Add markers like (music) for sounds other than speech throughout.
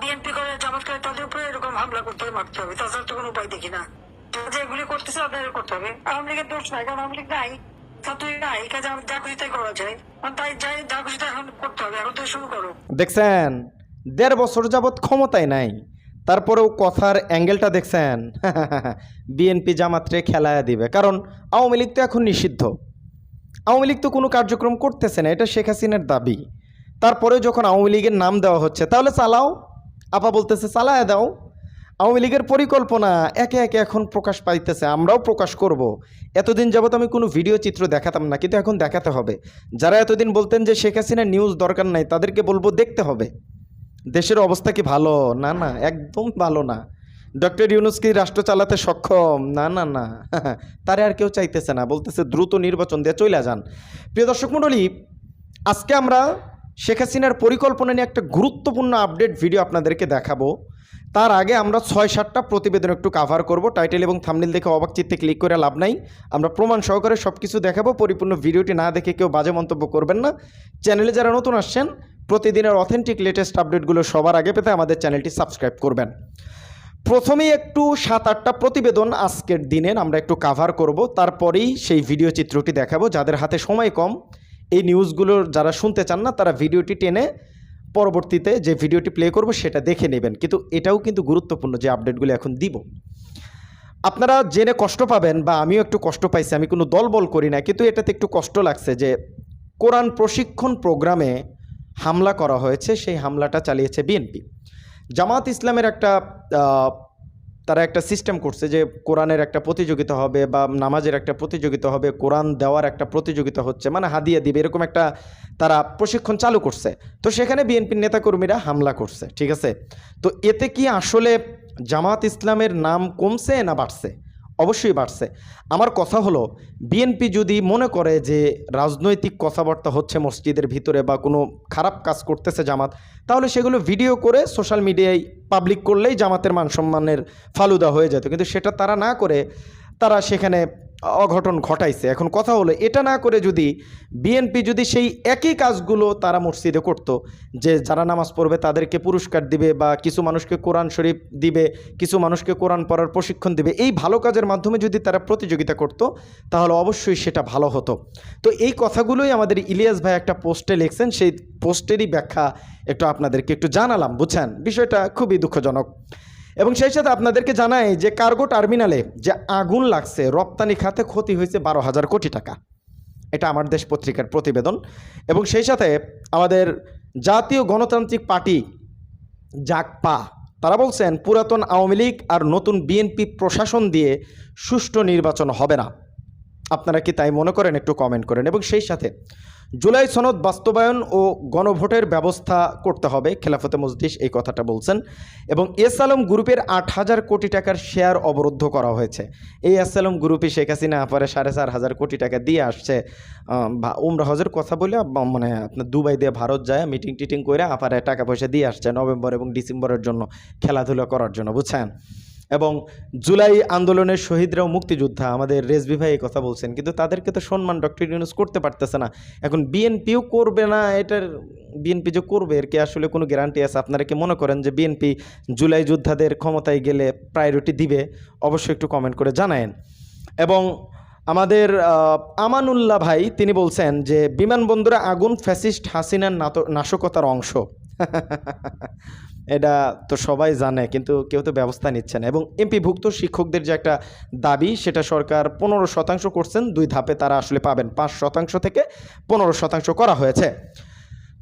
BNP করে জামাত করে তাদের উপরে এরকম হামলা করতে হবে মারতে হবে। তাছাড়া তো কোনো উপায় দেখি না। যে এগুলি করতেছে, আপনাদের করতে হবে। আওয়ামী লীগের দোষ নাই, কারণ আওয়ামী লীগ নাই। দেখছেন? দেড় বছর যাবৎ ক্ষমতায় নাই। তারপরেও কথার অ্যাঙ্গেলটা দেখছেন? (laughs) বিএনপি জামাতরে খেলায় দিবে। কারণ আওয়ামী লীগ তো এখন নিষিদ্ধ। আওয়ামী লীগ তো কোনো কার্যক্রম করতেছে না, এটা শেখ হাসিনার দাবি। তারপরেও যখন আওয়ামী লীগের নাম দেওয়া হচ্ছে, তাহলে চালাও। আপা বলতেছে, চালায় দাও। আওয়ামী লীগের পরিকল্পনা একে একে এখন প্রকাশ পাইতেছে, আমরাও প্রকাশ করব। এতদিন যাবত আমি কোনো ভিডিও চিত্র দেখাতাম না, কিন্তু এখন দেখাতে হবে। যারা এতদিন বলতেন যে শেখ হাসিনার নিউজ দরকার নাই, তাদেরকে বলব দেখতে হবে। দেশের অবস্থা কি ভালো? না না, একদম ভালো না। ডক্টর ইউনুস কি রাষ্ট্র চালাতে সক্ষম? না না না। (laughs) তারে আর কেউ চাইতেছে না। বলতেছে, দ্রুত নির্বাচন দিয়ে চলে যান। প্রিয় দর্শক মণ্ডলী, আজকে আমরা শেখ হাসিনার পরিকল্পনা নিয়ে একটা গুরুত্বপূর্ণ আপডেট ভিডিও আপনাদেরকে দেখাবো। তার আগে আমরা ছয় সাতটা প্রতিবেদন একটু কাভার করব। টাইটেল এবং থামনিল দেখে অবাক চিত্তে ক্লিক করে লাভ নাই। আমরা প্রমাণ সহকারে সব কিছু দেখাবো। পরিপূর্ণ ভিডিওটি না দেখে কেউ বাজে মন্তব্য করবেন না। চ্যানেলে যারা নতুন আসছেন, প্রতিদিনের অথেন্টিক লেটেস্ট আপডেটগুলো সবার আগে পেতে আমাদের চ্যানেলটি সাবস্ক্রাইব করবেন। প্রথমেই একটু সাত আটটা প্রতিবেদন আজকের দিনের আমরা একটু কাভার করব। তারপরেই সেই ভিডিও চিত্রটি দেখাবো। যাদের হাতে সময় কম এই নিউজগুলোর যারা শুনতে চান না, তারা ভিডিওটি টেনে পরবর্তীতে যে ভিডিওটি প্লে করব, সেটা দেখে নেবেন। কিন্তু এটাও কিন্তু গুরুত্বপূর্ণ যে আপডেটগুলো এখন দিব। আপনারা জেনে কষ্ট পাবেন বা আমিও একটু কষ্ট পাইছি, আমি কোনো দলবল করি না, কিন্তু এটাতে একটু কষ্ট লাগছে যে কোরআন প্রশিক্ষণ প্রোগ্রামে হামলা করা হয়েছে, সেই হামলাটা চালিয়েছে বিএনপি। জামাত ইসলামের একটা তারা একটা সিস্টেম করছে যে কোরআনের একটা প্রতিযোগিতা হবে বা নামাজের একটা প্রতিযোগিতা হবে, কোরআন দেওয়ার একটা প্রতিযোগিতা হচ্ছে মানে হাদিয়া দিবে, এরকম একটা তারা প্রশিক্ষণ চালু করছে। তো সেখানে বিএনপির নেতাকর্মীরা হামলা করছে, ঠিক আছে? তো এতে কি আসলে জামাত ইসলামের নাম কমছে না বাড়ছে? অবশ্যই বাড়ছে। আমার কথা হলো বিএনপি যদি মনে করে যে রাজনৈতিক কথাবার্তা হচ্ছে মসজিদের ভিতরে বা কোনো খারাপ কাজ করতেছে জামাত, তাহলে সেগুলো ভিডিও করে সোশ্যাল মিডিয়ায় পাবলিক করলেই জামাতের মান সম্মানের ফালুদা হয়ে যেত। কিন্তু সেটা তারা না করে, তারা সেখানে অঘটন ঘটাইছে। এখন কথা হলো, এটা না করে যদি বিএনপি যদি সেই একই কাজগুলো তারা মসজিদে করত, যে যারা নামাজ পড়বে তাদেরকে পুরস্কার দিবে বা কিছু মানুষকে কোরআন শরীফ দিবে, কিছু মানুষকে কোরআন পড়ার প্রশিক্ষণ দিবে, এই ভালো কাজের মাধ্যমে যদি তারা প্রতিযোগিতা করত, তাহলে অবশ্যই সেটা ভালো হতো। তো এই কথাগুলোই আমাদের ইলিয়াস ভাই একটা পোস্টে লিখছেন, সেই পোস্টেরই ব্যাখ্যা একটু আপনাদেরকে একটু জানালাম, বুঝছেন? বিষয়টা খুবই দুঃখজনক। এবং সেই সাথে আপনাদেরকে জানাই যে কার্গো টার্মিনালে যে আগুন লাগছে, রপ্তানি খাতে ক্ষতি হয়েছে বারো হাজার কোটি টাকা। এটা আমার দেশ পত্রিকার প্রতিবেদন। এবং সেই সাথে আমাদের জাতীয় গণতান্ত্রিক পার্টি জাকপা তারা বলছেন, পুরাতন আওয়ামী লীগ আর নতুন বিএনপি প্রশাসন দিয়ে সুষ্ঠু নির্বাচন হবে না। আপনারা কি তাই মনে করেন? একটু কমেন্ট করেন। এবং সেই সাথে জুলাই সনদ বাস্তবায়ন ও গণভোটের ব্যবস্থা করতে হবে, খেলাফতে মজলিস এই কথাটা বলছেন। এবং এস আলম গ্রুপের আট হাজার কোটি টাকার শেয়ার অবরুদ্ধ করা হয়েছে। এই এস আলম গ্রুপে শেখ হাসিনা পরে সাড়ে চার হাজার কোটি টাকা দিয়ে আসছে। উমরা হজের কথা বলে মানে আপনার দুবাই দিয়ে ভারত যায় মিটিং টিটিং করে আপারে টাকা পয়সা দিয়ে আসছে নভেম্বর এবং ডিসেম্বরের জন্য খেলাধুলা করার জন্য, বুঝছেন? এবং জুলাই আন্দোলনের শহীদরাও মুক্তিযোদ্ধা। আমাদের রেজবি ভাই কথা বলছেন, কিন্তু তাদেরকে তো সম্মান ডক্টর ইউনুস করতে পারতেছে না। এখন বিএনপিও করবে না, এটার বিএনপি যে করবে, এর কি আসলে কোনো গ্যারান্টি আছে? আপনারা কি মনে করেন যে বিএনপি জুলাই যোদ্ধাদের ক্ষমতায় গেলে প্রায়োরিটি দিবে? অবশ্যই একটু কমেন্ট করে জানায়েন। এবং আমাদের আমানুল্লাহ ভাই, তিনি বলছেন যে বিমানবন্দরে আগুন ফ্যাসিস্ট হাসিনার নাশকতার অংশ। (laughs) এটা তো সবাই জানে, কিন্তু কেউ তো ব্যবস্থা নিচ্ছে না। এবং এমপিভুক্ত শিক্ষকদের যে একটা দাবি, সেটা সরকার পনেরো শতাংশ করছেন, দুই ধাপে তারা আসলে পাবেন। পাঁচ শতাংশ থেকে পনেরো শতাংশ করা হয়েছে।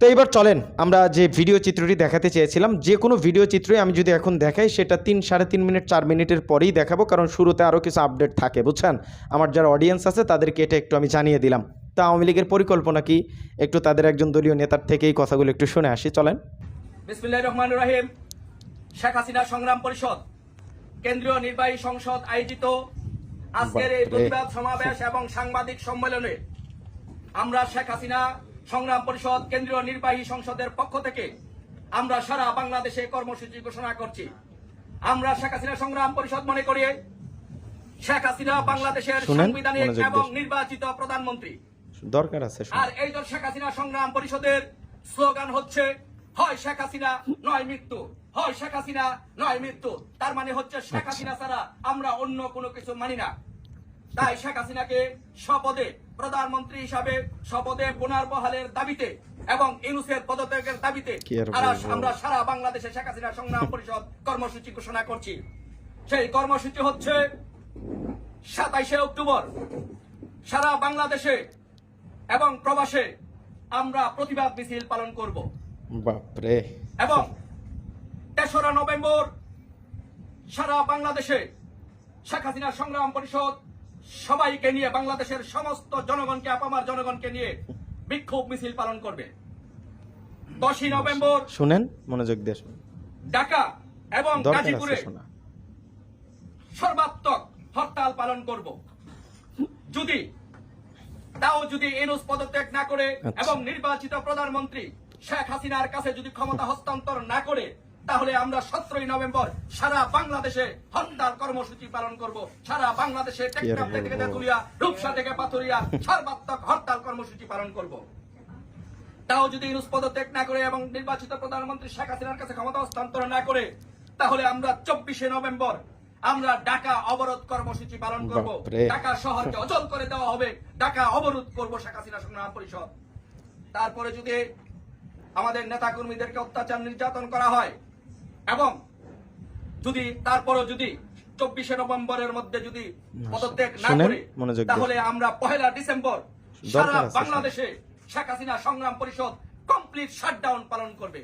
তো এবার চলেন, আমরা যে ভিডিও চিত্রটি দেখাতে চেয়েছিলাম, যে কোনো ভিডিও চিত্রই আমি যদি এখন দেখাই, সেটা তিন, সাড়ে তিন মিনিট, চার মিনিটের পরেই দেখাবো, কারণ শুরুতে আরও কিছু আপডেট থাকে, বুঝছেন? আমার যারা অডিয়েন্স আছে, তাদেরকে এটা একটু আমি জানিয়ে দিলাম। তা আওয়ামী লীগের পরিকল্পনা কি? একটু তাদের একজন দলীয় নেতার থেকে এই কথাগুলো একটু শুনে আসি, চলেন। বিসমিল্লাহ রহমান রহিম। শেখ হাসিনা সংগ্রাম পরিষদ কেন্দ্রীয় নির্বাহী সংসদ আয়োজিত আজকের এই প্রতিবাদ সমাবেশ এবং সাংবাদিক সম্মেলনে আমরা শেখ হাসিনা সংগ্রাম পরিষদ কেন্দ্রীয় নির্বাহী সংসদের পক্ষ থেকে আমরা সারা বাংলাদেশে কর্মসূচি ঘোষণা করছি। আমরা শেখ হাসিনা সংগ্রাম পরিষদ মনে করি শেখ হাসিনা বাংলাদেশের সাংবিধানিক এবং নির্বাচিত প্রধানমন্ত্রী। দরকার আছে আর এই দল শেখ হাসিনা সংগ্রাম পরিষদের স্লোগান হচ্ছে হয় শেখ হাসিনা নয় মৃত্যু। হয় শেখ হাসিনা নয় মৃত্যু। তার মানে হচ্ছে শেখ হাসিনা ছাড়া আমরা অন্য কোনো কিছু মানি না। তাই শেখ হাসিনাকে শপথে প্রধানমন্ত্রী হিসাবে শপথে পুনর্বহালের দাবিতে এবং ইউনুসের পদত্যাগের দাবিতে আর আমরা সারা বাংলাদেশে শেখ হাসিনা সংগ্রাম পরিষদ কর্মসূচি ঘোষণা করছি। সেই কর্মসূচি হচ্ছে সাতাইশে অক্টোবর। সারা বাংলাদেশে এবং প্রবাসে আমরা প্রতিবাদ মিছিল পালন করব। বাপরে। এবং তেসরা নভেম্বর সারা বাংলাদেশে শেখ হাসিনা সংগ্রাম পরিষদ সবাইকে নিয়ে বাংলাদেশের সমস্ত জনগণকে আপামার জনগণকে নিয়ে বিক্ষোভ মিছিল পালন করবে। দশই নভেম্বর শুনেন মনোযোগ দিয়ে শুনুন। ঢাকা এবং গাজীপুরে সর্বাত্মক হরতাল পালন করব। যদি তাও যদি এনুস পদত্যাগ না করে আচ্ছা। এবং নির্বাচিত প্রধানমন্ত্রী শেখ হাসিনার কাছে যদি ক্ষমতা হস্তান্তর না করে তাহলে আমরা সতেরোই নভেম্বর সারা বাংলাদেশে হরতাল কর্মসূচি পালন করব। সারা বাংলাদেশে টেকনাফ থেকে বলব? রূপসা থেকে পাথুরিয়া সর্বাত্মক হরতাল কর্মসূচি পালন করব। তাও যদি ইউনুস পদত্যাগ না করে এবং নির্বাচিত প্রধানমন্ত্রী শেখ হাসিনার কাছে ক্ষমতা হস্তান্তর না করে তাহলে আমরা চব্বিশে নভেম্বর আমরা ঢাকা অবরোধ কর্মসূচি পালন করব। ঢাকা শহরকে অচল করে দেওয়া হবে। ঢাকা অবরোধ করব শেখ হাসিনা সংগ্রাম পরিষদ। তারপরে যদি আমাদের নেতা কর্মীদেরকে অত্যাচার নির্যাতন করা হয়। এবং যদি তারপরও যদি চব্বিশে নভেম্বরের মধ্যে যদি পদত্যাগ না করে তাহলে আমরা পহেলা ডিসেম্বর সারা বাংলাদেশে শেখ হাসিনা সংগ্রাম পরিষদ কমপ্লিট শাটডাউন পালন করবে।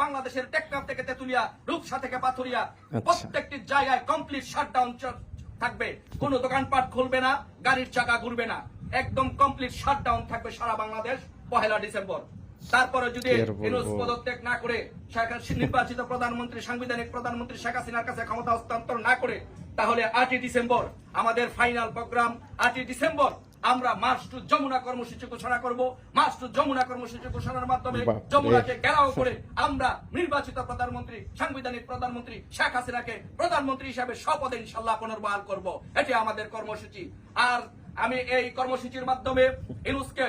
বাংলাদেশের টেকনাফ থেকে তেতুলিয়া রূপসা থেকে পাথুরিয়া আচ্ছা। প্রত্যেকটি জায়গায় কমপ্লিট শাটডাউন থাকবে। কোনো দোকানপাট খুলবে না গাড়ির চাকা ঘুরবে না। একদম কমপ্লিট শাটডাউন থাকবে সারা বাংলাদেশ পহেলা ডিসেম্বর। তারপরে যদি? ইউনুস পদত্যাগ না করে শেখ নির্বাচিত প্রধানমন্ত্রী সাংবিধানিক প্রধানমন্ত্রী শেখ হাসিনার কাছে ক্ষমতা হস্তান্তর না করে তাহলে আটই ডিসেম্বর আমাদের ফাইনাল প্রোগ্রাম আটই ডিসেম্বর আমরা মার্চ টু যমুনা কর্মসূচি ঘোষণা করব। মার্চ টু যমুনা কর্মসূচি ঘোষণার মাধ্যমে যমুনাকে ঘেরাও করে আমরা নির্বাচিত প্রধানমন্ত্রী সাংবিধানিক প্রধানমন্ত্রী শেখ হাসিনাকে প্রধানমন্ত্রী হিসাবে শপথে ইনশাল্লাহ পুনর্বহাল করব। এটি আমাদের কর্মসূচি। আর আমি এই কর্মসূচির মাধ্যমে ইনুসকে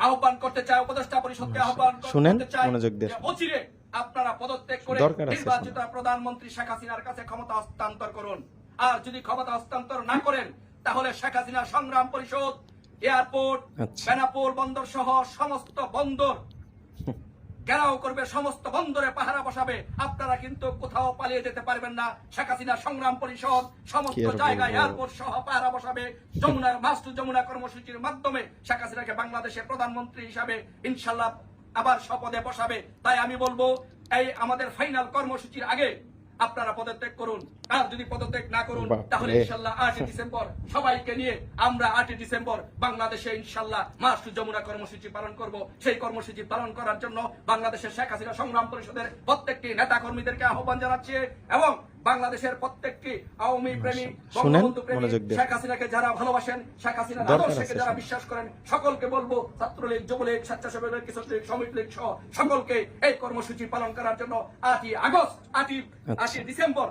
আহ্বান করতে চাই উপদেষ্টা পরিষদকে আহ্বান করতে চাই মনোযোগ দিয়ে অচিরে আপনারা পদত্যাগ করে নির্বাচিত প্রধানমন্ত্রী শেখ হাসিনার কাছে ক্ষমতা হস্তান্তর করুন। আর যদি ক্ষমতা হস্তান্তর না করেন তাহলে শেখ হাসিনা সংগ্রাম পরিষদ এয়ারপোর্ট বেনাপুর বন্দর সহ সমস্ত বন্দর (laughs) ঘেরাও করবে সমস্ত বন্দরে পাহারা বসাবে। আপনারা কিন্তু কোথাও পালিয়ে যেতে পারবেন না। শেখ হাসিনা সংগ্রাম পরিষদ সমস্ত জায়গায় এয়ারপোর্ট সহ পাহারা বসাবে। যমুনার মাস্টু যমুনা কর্মসূচির মাধ্যমে শেখ হাসিনাকে বাংলাদেশের প্রধানমন্ত্রী হিসাবে ইনশাল্লাহ আবার শপথে বসাবে। তাই আমি বলব এই আমাদের ফাইনাল কর্মসূচির আগে আপনারা পদত্যাগ করুন। আর যদি পদত্যাগ না করুন তাহলে ইনশাল্লাহ আটই ডিসেম্বর সবাইকে নিয়ে আমরা আটই ডিসেম্বর বাংলাদেশে ইনশাল্লাহ মাস যমুনা কর্মসূচি পালন করব। সেই কর্মসূচি পালন করার জন্য বাংলাদেশের শেখ হাসিনা সংগ্রাম পরিষদের প্রত্যেকটি নেতা কর্মীদেরকে আহ্বান জানাচ্ছি এবং বাংলাদেশের প্রত্যেকটি আওয়ামী প্রেমী বঙ্গবন্ধু প্রেমী শেখ হাসিনাকে যারা ভালোবাসেন শেখ হাসিনার আদর্শকে যারা বিশ্বাস করেন সকলকে বলব ছাত্রলীগ যুবলীগ স্বেচ্ছাসেবক লীগ কিশোর লীগ শ্রমিক লীগ সহ সকলকে এই কর্মসূচি পালন করার জন্য আটই আগস্ট আটই আচ্ছা। আটই ডিসেম্বর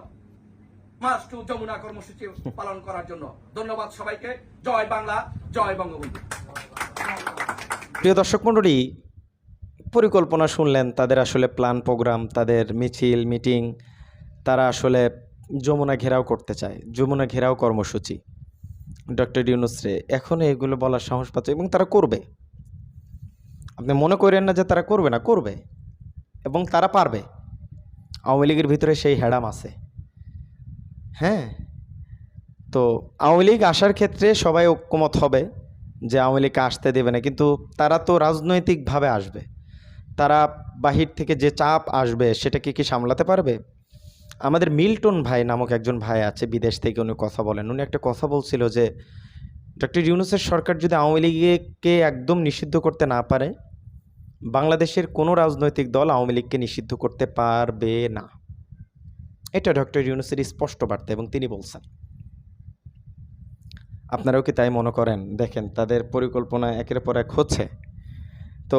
মার্চ টু যমুনা কর্মসূচি পালন করার জন্য। ধন্যবাদ সবাইকে। জয় বাংলা, জয় বঙ্গবন্ধু। প্রিয় দর্শক মণ্ডলী, পরিকল্পনা শুনলেন তাদের আসলে প্ল্যান প্রোগ্রাম, তাদের মিছিল, মিটিং, তারা আসলে যমুনা ঘেরাও করতে চায়, যমুনা ঘেরাও কর্মসূচি। ডক্টর ইউনুসরে, এখন এগুলো বলার সাহস পাচ্ছে এবং তারা করবে। আপনি মনে করেন না যে তারা করবে না, করবে। এবং তারা পারবে। আওয়ামী লীগের ভিতরে সেই হ্যাডাম আছে। হ্যাঁ। তো আওয়ামী লীগ আসার ক্ষেত্রে সবাই ঐক্যমত হবে যে আওয়ামী লীগকে আসতে দেবে না। কিন্তু তারা তো রাজনৈতিকভাবে আসবে। তারা বাহির থেকে যে চাপ আসবে সেটাকে কি সামলাতে পারবে? আমাদের মিল্টন ভাই নামক একজন ভাই আছে, বিদেশ থেকে উনি কথা বলেন। উনি একটা কথা বলছিল যে, ডক্টর ইউনুসের সরকার যদি আওয়ামী লীগকে একদম নিষিদ্ধ করতে না পারে, বাংলাদেশের কোনো রাজনৈতিক দল আওয়ামী লীগকে নিষিদ্ধ করতে পারবে না। এটা ডক্টর ইউনুসের স্পষ্ট বার্তা এবং তিনি বলছেন। আপনারাও কি তাই মনে করেন? দেখেন, তাদের পরিকল্পনা একের পর এক হচ্ছে, তো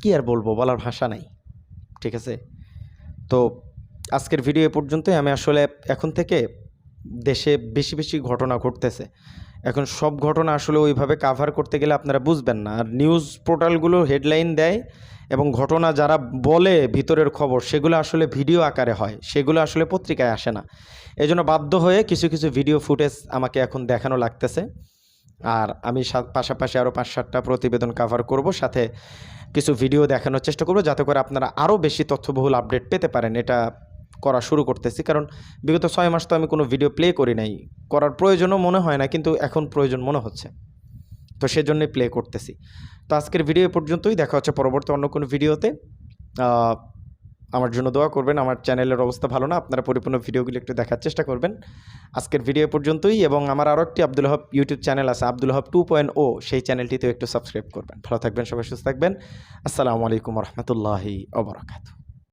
কি আর বলব, বলার ভাষা নাই, ঠিক আছে? তো আজকের ভিডিও পর্যন্তই। আমি আসলে এখন থেকে দেশে বেশি বেশি ঘটনা ঘটতেছে। এখন সব ঘটনা আসলে ওইভাবে কাভার করতে গেলে আপনারা বুঝবেন না। আর নিউজ পোর্টালগুলো হেডলাইন দেয় এবং ঘটনা যারা বলে ভিতরের খবর, সেগুলো আসলে ভিডিও আকারে হয়। সেগুলো আসলে পত্রিকায় আসে না। এই জন্য বাধ্য হয়ে কিছু কিছু ভিডিও ফুটেজ আমাকে এখন দেখানো লাগতেছে। আর আমি পাশাপাশি আরও পাঁচ সাতটা প্রতিবেদন কাভার করব, সাথে কিছু ভিডিও দেখানোর চেষ্টা করব, যাতে করে আপনারা আরও বেশি তথ্যবহুল আপডেট পেতে পারেন। এটা করা শুরু করতেছি। কারণ বিগত ছয় মাস তো আমি কোনো ভিডিও প্লে করি নাই। করার প্রয়োজনও মনে হয় না, কিন্তু এখন প্রয়োজন মনে হচ্ছে। তো সেজন্যই প্লে করতেছি। তো আজকের ভিডিও পর্যন্তই। দেখা হচ্ছে পরবর্তী অন্য কোনো ভিডিওতে আমার জন্য দোয়া করবেন। আমার চ্যানেলের অবস্থা ভালো না। আপনারা পরিপূর্ণ ভিডিওগুলো একটু দেখার চেষ্টা করবেন। আজকের ভিডিও পর্যন্তই এবং আমার আরও একটি আব্দুল হব ইউটিউব চ্যানেল আছে, আব্দুল হব টু পয়েন্ট ও সেই চ্যানেলটিতেও একটু সাবস্ক্রাইব করবেন। ভালো থাকবেন, সবাই সুস্থ থাকবেন। আসসালামু আলাইকুম রহমতুল্লাহি ওবরাকাতু